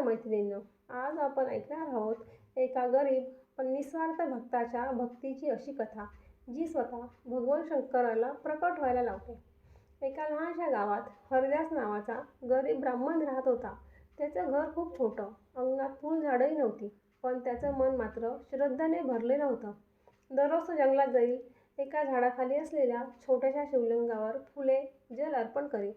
मैत्रिणींनो आज आपण ऐकणार आहोत एका गरीब पण निस्वार्थ भक्ताच्या भक्तीची अशी कथा जी स्वतः भगवान शंकराला प्रकट व्हायला लावते. एका लहानशा गावात हरदास नावाचा गरीब ब्राह्मण राहत होता. त्याचं घर खूप छोटं अंगणात फुलझाडंही नव्हती पण त्याचं मन मात्र श्रद्धेने भरलेलं होतं. दररोज तो जंगलात जाईल एका झाडाखाली असलेल्या छोट्याशा शिवलिंगावर फुले जल अर्पण करी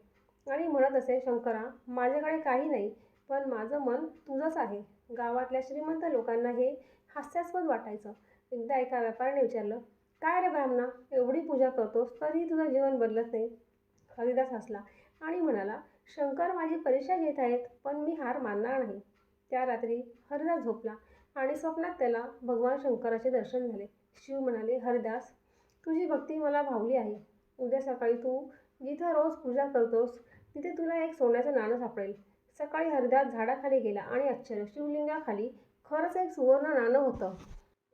आणि म्हणत असे शंकरा माझ्याकडे काही नाही पण माझं मन तुझंच आहे. गावातल्या श्रीमंत लोकांना हे हास्यास्पद वाटायचं. एकदा एका व्यापाऱ्याने विचारलं काय रे ब्राह्मणा एवढी पूजा करतोस तरीही तुझं जीवन बदलत नाही. हरिदास हसला आणि म्हणाला शंकर माझी परीक्षा घेत आहेत पण मी हार मानणार नाही. त्या रात्री हरिदास झोपला आणि स्वप्नात त्याला भगवान शंकराचे दर्शन झाले. शिव म्हणाले हरिदास तुझी भक्ती मला भावली आहे. उद्या सकाळी तू जिथं रोज पूजा करतोस तिथे तुला एक सोन्याचं नाणं सापडेल. सकाळी हरिदास झाडाखाली गेला आणि आश्चर्य शिवलिंगाखाली खरंच एक सुवर्ण नाणं होतं.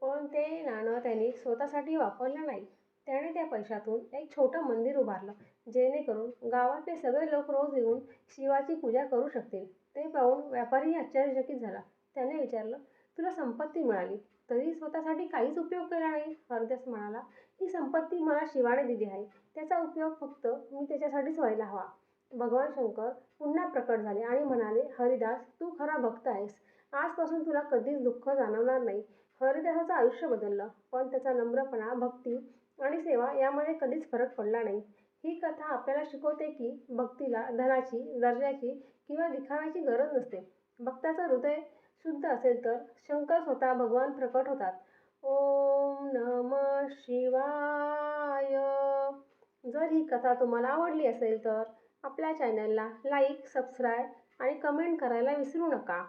पण ते नाणं त्यांनी स्वतःसाठी वापरलं नाही. त्याने त्या पैशातून एक छोटं मंदिर उभारलं जेणेकरून गावातले सगळे लोक रोज येऊन शिवाची पूजा करू शकतील. ते पाहून व्यापारीही आश्चर्यचकित झाला. त्याने विचारलं तुला संपत्ती मिळाली तरी स्वतःसाठी काहीच उपयोग केला नाही? हरदास म्हणाला ही संपत्ती मला शिवाने दिली आहे. त्याचा उपयोग फक्त मी त्याच्यासाठीच व्हायला हवा. भगवान शंकर पुन्हा प्रकट झाले आणि म्हणाले हरिदास तू खरा भक्त आहेस. आजपासून तुला कधीच दुःख जाणवणार नाही. हरिदासाचं आयुष्य बदललं पण त्याचा नम्रपणा भक्ती आणि सेवा यामध्ये कधीच फरक पडला नाही. ही कथा आपल्याला शिकवते की भक्तीला धनाची दर्जाची किंवा दिखाव्याची गरज नसते. भक्ताचं हृदय शुद्ध असेल तर शंकर स्वतः भगवान प्रकट होतात. ओम नम शिवाय. जर ही कथा तुम्हाला आवडली असेल तर आपल्या चॅनलला लाईक सबस्क्राईब आणि कमेंट करायला विसरू नका.